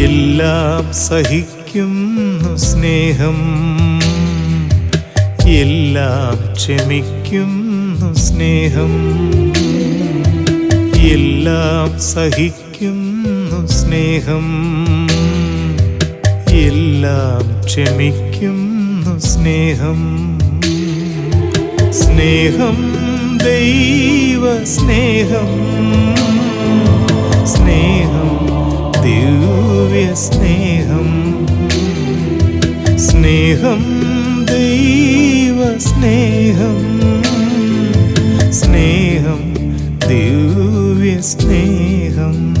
എല്ലാം സഹിക്കുന്നു സ്നേഹം. എല്ലാം ക്ഷമിക്കുന്നു സ്നേഹം. എല്ലാം സഹിക്കുന്നു സ്നേഹം. എല്ലാം ക്ഷമിക്കുന്നു സ്നേഹം. സ്നേഹം ദൈവ സ്നേഹം. സ്നേഹം ദിവ്യ സ്നേഹം. സ്നേഹം ദൈവ സ്നേഹം. സ്നേഹം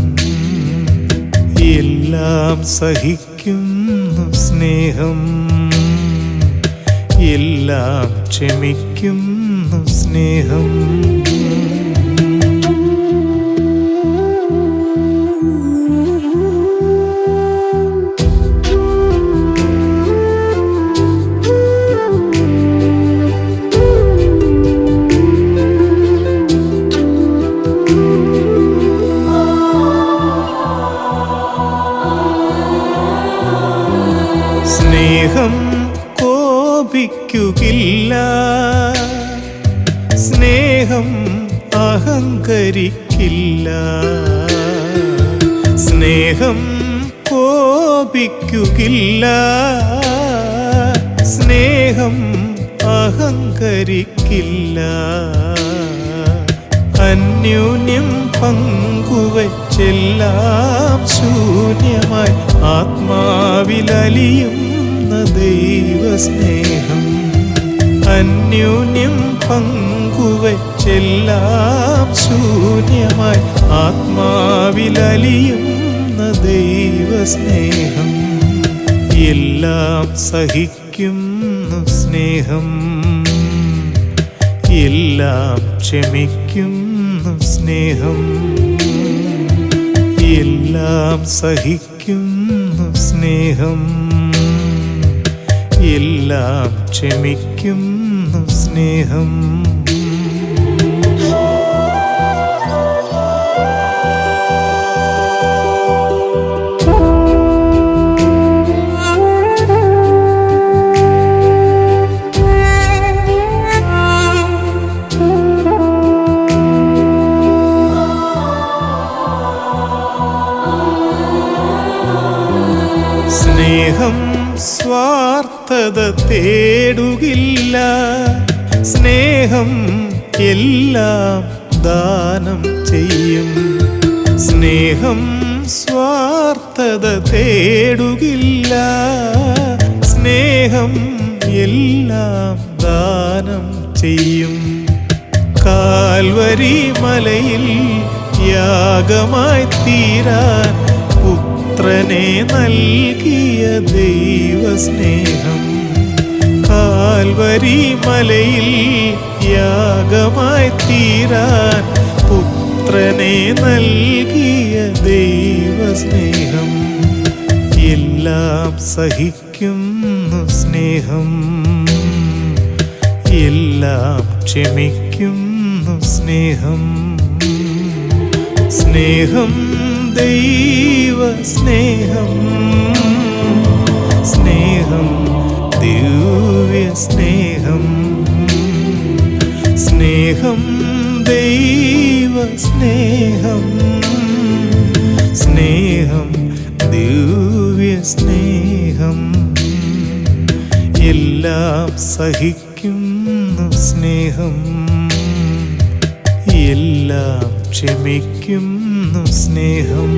എല്ലാം സഹിക്കുന്നു സ്നേഹം. എല്ലാം ക്ഷമിക്കുന്നു സ്നേഹം. സ്നേഹം അഹങ്കരിക്കില്ല. സ്നേഹം കോപിക്കുകില്ല. സ്നേഹം അഹങ്കരിക്കില്ല. അന്യോന്യം പങ്കുവച്ചെല്ലാം ശൂന്യമായി ആത്മാവിലലിയുന്ന ദൈവസ്നേഹം. അന്യോന്യം പങ്കുവച്ചെല്ലാം ശൂന്യമായി ആത്മാവിലലിയുന്ന ദൈവസ്നേഹം. എല്ലാം സഹിക്കുന്നു സ്നേഹം. എല്ലാം ക്ഷമിക്കുന്നു സ്നേഹം. എല്ലാം സഹിക്കുന്നു സ്നേഹം. എല്ലാം ക്ഷമിക്കുന്നു സ്നേഹം. സ്നേഹം സ്വാർത്ഥത തേടുകില്ല. സ്നേഹം എല്ലാം ദാനം ചെയ്യും. സ്നേഹം സ്വാർത്ഥത തേടുകില്ല. സ്നേഹം എല്ലാം ദാനം ചെയ്യും. കാൽവരി മലയിൽ യാഗമായി തീരാൻ പുത്രനെ നൽകിയ ദൈവസ്നേഹം. കാൽവരി മലയിൽ യാഗമായി തീരാൻ പുത്രനെ നൽകിയ ദൈവസ്നേഹം. എല്ലാം സഹിക്കുന്നു സ്നേഹം. എല്ലാം ക്ഷമിക്കുന്നു സ്നേഹം. സ്നേഹം ദൈവ സ്നേഹം. സ്നേഹം ദിവ്യ സ്നേഹം. സ്നേഹം ദൈവ സ്നേഹം. സ്നേഹം ദിവ്യ സ്നേഹം. എല്ലാം സഹിക്കുന്നു സ്നേഹം. എല്ലാം ക്ഷമിക്കുന്നു സ്നേഹം.